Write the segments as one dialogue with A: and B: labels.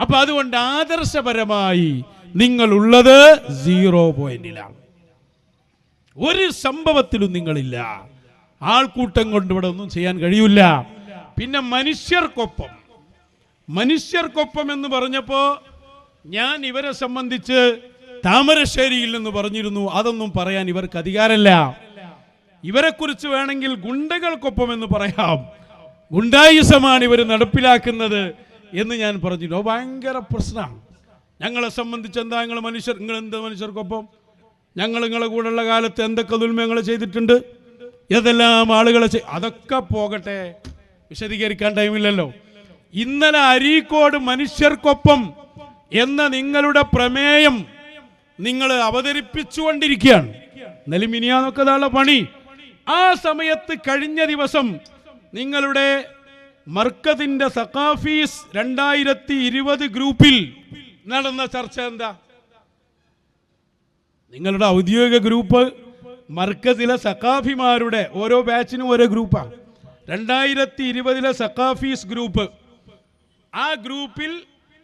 A: അപ്പൊ അതുകൊണ്ട് ആദർശപരമായി നിങ്ങളുള്ളത് സീറോ പോയിന്റിലാണ് ഒരു സംഭവത്തിലും നിങ്ങളില്ല. ആൾക്കൂട്ടം കൊണ്ട് ഇവിടെ ഒന്നും ചെയ്യാൻ കഴിയില്ല പിന്നെ മനുഷ്യർക്കൊപ്പം. മനുഷ്യർക്കൊപ്പം എന്ന് പറഞ്ഞപ്പോ ഞാൻ ഇവരെ സംബന്ധിച്ച് താമരശ്ശേരിയിൽ നിന്ന് പറഞ്ഞിരുന്നു. അതൊന്നും പറയാൻ ഇവർക്ക് അധികാരമല്ല. ഇവരെ കുറിച്ച് വേണമെങ്കിൽ ഗുണ്ടകൾക്കൊപ്പം എന്ന് പറയാം. ഗുണ്ടായുസമാണ് ഇവർ നടപ്പിലാക്കുന്നത്. എന്ന് ഞാൻ പറഞ്ഞിരുന്നു. ഭയങ്കര പ്രശ്നമാണ്. ഞങ്ങളെ സംബന്ധിച്ച് എന്താ നിങ്ങൾ മനുഷ്യർ നിങ്ങൾ എന്ത് മനുഷ്യർക്കൊപ്പം? ഞങ്ങൾ നിങ്ങളെ കൂടെയുള്ള കാലത്ത് എന്തൊക്കെ ദുൽമങ്ങൾ ചെയ്തിട്ടുണ്ട്? ഏതെല്ലാം ആളുകളെ ചെയ്- അതൊക്കെ പോകട്ടെ. വിശദീകരിക്കാൻ ടൈമില്ലല്ലോ. ഇന്നലെ അരീക്കോട് മനുഷ്യർക്കൊപ്പം എന്ന നിങ്ങളുടെ പ്രമേയം നിങ്ങൾ അവതരിപ്പിച്ചുകൊണ്ടിരിക്കുകയാണ്. എന്നാലും ഇനിയാന്നൊക്കെ പണി. ആ സമയത്ത് കഴിഞ്ഞ ദിവസം നിങ്ങളുടെ മർക്കതിന്റെ സഖാഫീസ് രണ്ടായിരത്തി ഇരുപത് ഗ്രൂപ്പിൽ നടന്ന ചർച്ച എന്താ? നിങ്ങളുടെ ഔദ്യോഗിക ഗ്രൂപ്പ് മർക്കസിലെ സഖാഫിമാരുടെ ഓരോ ബാച്ചിനും ഓരോ ഗ്രൂപ്പാണ്. രണ്ടായിരത്തി ഇരുപതിലെ സഖാഫീസ് ഗ്രൂപ്പ്. ആ ഗ്രൂപ്പിൽ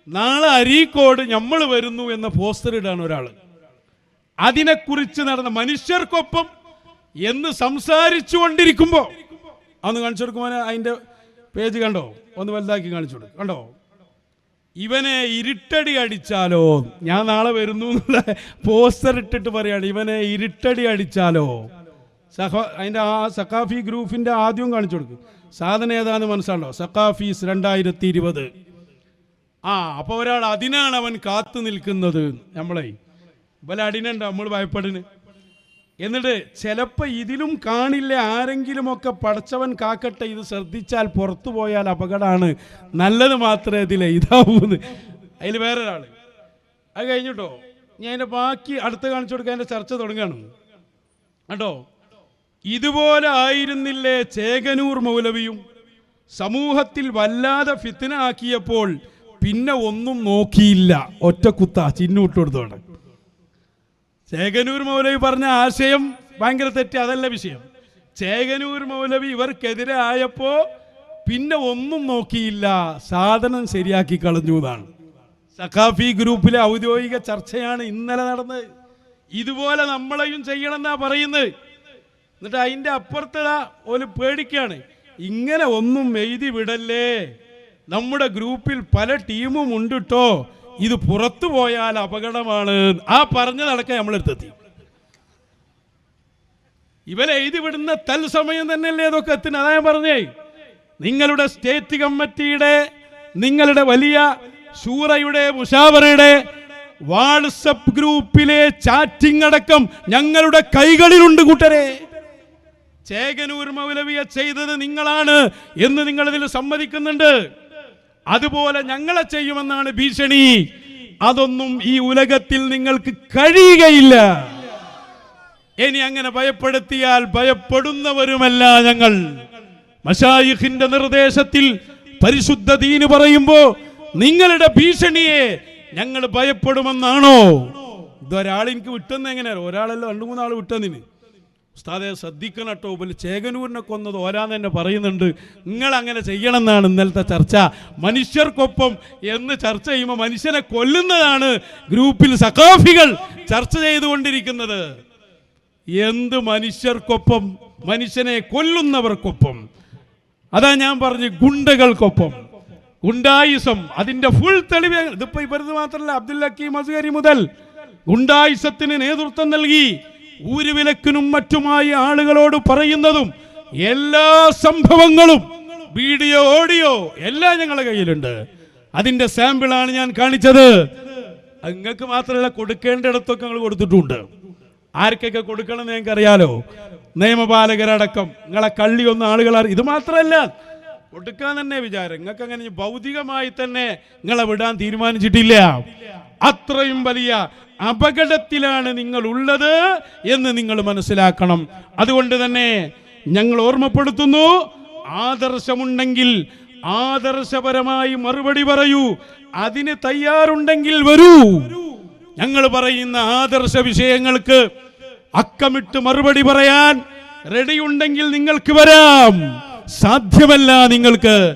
A: നാളെ അരീക്കോട് നമ്മൾ വരുന്നു എന്ന പോസ്റ്റർ ഇടാണ് ഒരാൾ അതിനെക്കുറിച്ച് നടന്ന മനുഷ്യർക്കൊപ്പം എന്ന് സംസാരിച്ചു കൊണ്ടിരിക്കുമ്പോൾ അന്ന് കാണിച്ചു കൊടുക്കുമ്പോൾ അതിന്റെ പേജ് കണ്ടോ? ഒന്ന് വലുതാക്കി കാണിച്ചു കൊടുക്കും. കണ്ടോ? ഇവനെ ഇരുട്ടടി അടിച്ചാലോ? ഞാൻ നാളെ വരുന്നു എന്നുള്ള പോസ്റ്റർ ഇട്ടിട്ട് പറയാണ് ഇവനെ ഇരുട്ടടി അടിച്ചാലോ? സഹ അതിന്റെ ആ സക്കാഫി ഗ്രൂപ്പിന്റെ ആദ്യവും കാണിച്ചു കൊടുക്കും. സാധനം ഏതാന്ന് മനസ്സിലാണോ? സക്കാഫീസ് രണ്ടായിരത്തി ഇരുപത് ആ അപ്പോൾ ഒരാൾ അതിനാണ് അവൻ കാത്തു നിൽക്കുന്നത്. നമ്മളെ ഇവലെ അടിനുണ്ടോ നമ്മൾ ഭയപ്പെടുന്നു എന്നിട്ട് ചിലപ്പോൾ ഇതിലും കാണില്ല ആരെങ്കിലുമൊക്കെ പടച്ചവൻ കാക്കട്ടെ ഇത് ശ്രദ്ധിച്ചാൽ പുറത്തു പോയാൽ അപകടമാണ്. നല്ലത് മാത്രമേ ഇതിലെ ഇതാവൂന്ന്. അതിൽ വേറൊരാൾ അത് കഴിഞ്ഞിട്ടോ? ഞാൻ എന്റെ ബാക്കി അടുത്ത് കാണിച്ചു കൊടുക്കാൻ എന്റെ ചർച്ച തുടങ്ങണം. കേട്ടോ ഇതുപോലെ ആയിരുന്നില്ലേ ചേകനൂർ മൗലവിയും? സമൂഹത്തിൽ വല്ലാതെ ഫിത്തിന ആക്കിയപ്പോൾ പിന്നെ ഒന്നും നോക്കിയില്ല. ഒറ്റ കുത്ത ചേകനൂർ മൗലവി പറഞ്ഞ ആശയം ഭയങ്കര തെറ്റ് അതല്ല വിഷയം. ചേകനൂർ മൗലവി ഇവർക്കെതിരെ ആയപ്പോ പിന്നെ ഒന്നും നോക്കിയില്ല. സാധനം ശരിയാക്കി കളഞ്ഞു എന്നാണ്. സഖാഫി ഗ്രൂപ്പിലെ ഔദ്യോഗിക ചർച്ചയാണ് ഇന്നലെ നടന്നത്. ഇതുപോലെ നമ്മളെയും ചെയ്യണമെന്നാ പറയുന്നത്. എന്നിട്ട് അതിന്റെ അപ്പുറത്തതാ ഒരു പേടിക്കാണ്. ഇങ്ങനെ ഒന്നും എഴുതി വിടല്ലേ? നമ്മുടെ ഗ്രൂപ്പിൽ പല ടീമും ഉണ്ട് ട്ടോ. ഇത് പുറത്തു പോയാൽ അപകടമാണ്. ആ പറഞ്ഞതടക്കം നമ്മളെടുത്തെത്തി. ഇവരെ എഴുതി വിടുന്ന തൽസമയം തന്നെയല്ലേ ഇതൊക്കെ എത്തുന്നത് അതാ ഞാൻ പറഞ്ഞേ. നിങ്ങളുടെ സ്റ്റേറ്റ് കമ്മിറ്റിയുടെ നിങ്ങളുടെ വലിയ സൂറയുടെ മുഷാവറയുടെ വാട്സപ്പ് ഗ്രൂപ്പിലെ ചാറ്റിംഗ് അടക്കം ഞങ്ങളുടെ കൈകളിലുണ്ട് കൂട്ടരെ. ചേകനൂർ മൗലവിയ ചെയ്തത് നിങ്ങളാണ് എന്ന് നിങ്ങൾ ഇതിൽ സമ്മതിക്കുന്നുണ്ട്. അതുപോലെ ഞങ്ങളെ ചെയ്യുമെന്നാണ് ഭീഷണി. അതൊന്നും ഈ ഉലകത്തിൽ നിങ്ങൾക്ക് കഴിയുകയില്ല. ഇനി അങ്ങനെ ഭയപ്പെടുത്തിയാൽ ഭയപ്പെടുന്നവരുമല്ല ഞങ്ങൾ. മഷായിഖിന്റെ നിർദ്ദേശത്തിൽ പരിശുദ്ധ ദീന് പറയുമ്പോ നിങ്ങളുടെ ഭീഷണിയെ ഞങ്ങൾ ഭയപ്പെടുമെന്നാണോ? ഇതൊരാൾ എനിക്ക് വിട്ടെന്ന് എങ്ങനെയാണ് ഒരാളല്ല രണ്ടു മൂന്നാൾ വിട്ടെന്നിന്. ഉസ്താദെ ശ്രദ്ധിക്കണം കേട്ടോ പോലെ ചേകനൂരിനെ കൊന്നത് ഓരാന്ന് തന്നെ പറയുന്നുണ്ട്. നിങ്ങൾ അങ്ങനെ ചെയ്യണമെന്നാണ് ഇന്നലത്തെ ചർച്ച. മനുഷ്യർക്കൊപ്പം എന്ന് ചർച്ച ചെയ്യുമ്പോൾ മനുഷ്യനെ കൊല്ലുന്നതാണ് ഗ്രൂപ്പിൽ സഖാഫികൾ ചർച്ച ചെയ്തുകൊണ്ടിരിക്കുന്നത്. എന്ത് മനുഷ്യർക്കൊപ്പം? മനുഷ്യനെ കൊല്ലുന്നവർക്കൊപ്പം. അതാ ഞാൻ പറഞ്ഞു ഗുണ്ടകൾക്കൊപ്പം. ഗുണ്ടായുസം അതിന്റെ ഫുൾ തെളിവ് ഇതിപ്പോ ഇവരത് മാത്രമല്ല അബ്ദുൽ ഹക്കീം മുതൽ ഗുണ്ടായുസത്തിന് നേതൃത്വം നൽകി. ഊരുവിലക്കിനും മറ്റുമായി ആളുകളോട് പറയുന്നതും എല്ലാ സംഭവങ്ങളും വീഡിയോ ഓഡിയോ എല്ലാം ഞങ്ങളുടെ കയ്യിലുണ്ട്. അതിന്റെ സാമ്പിളാണ് ഞാൻ കാണിച്ചത്. നിങ്ങൾക്ക് മാത്രമല്ല കൊടുക്കേണ്ടിടത്തൊക്കെ ഞങ്ങൾ കൊടുത്തിട്ടുണ്ട്. ആർക്കൊക്കെ കൊടുക്കണം എന്ന് ഞങ്ങൾക്ക് അറിയാലോ നിയമപാലകരടക്കം നിങ്ങളെ കള്ളി ഒന്നും ആളുകൾ ഇത് മാത്രമല്ല കൊടുക്കാൻ തന്നെ വിചാരം. നിങ്ങൾക്ക് അങ്ങനെ ഭൗതികമായി തന്നെ നിങ്ങളെ വിടാൻ തീരുമാനിച്ചിട്ടില്ല. അത്രയും വലിയ അപകടത്തിലാണ് നിങ്ങൾ ഉള്ളത് എന്ന് നിങ്ങൾ മനസ്സിലാക്കണം. അതുകൊണ്ട് തന്നെ ഞങ്ങൾ ഓർമ്മപ്പെടുത്തുന്നു ആദർശമുണ്ടെങ്കിൽ ആദർശപരമായി മറുപടി പറയൂ. അതിന് തയ്യാറുണ്ടെങ്കിൽ വരൂ. ഞങ്ങൾ പറയുന്ന ആദർശ വിഷയങ്ങൾക്ക് അക്കമിട്ട് മറുപടി പറയാൻ റെഡിയുണ്ടെങ്കിൽ നിങ്ങൾക്ക് വരാം. സാധ്യമല്ല നിങ്ങൾക്ക്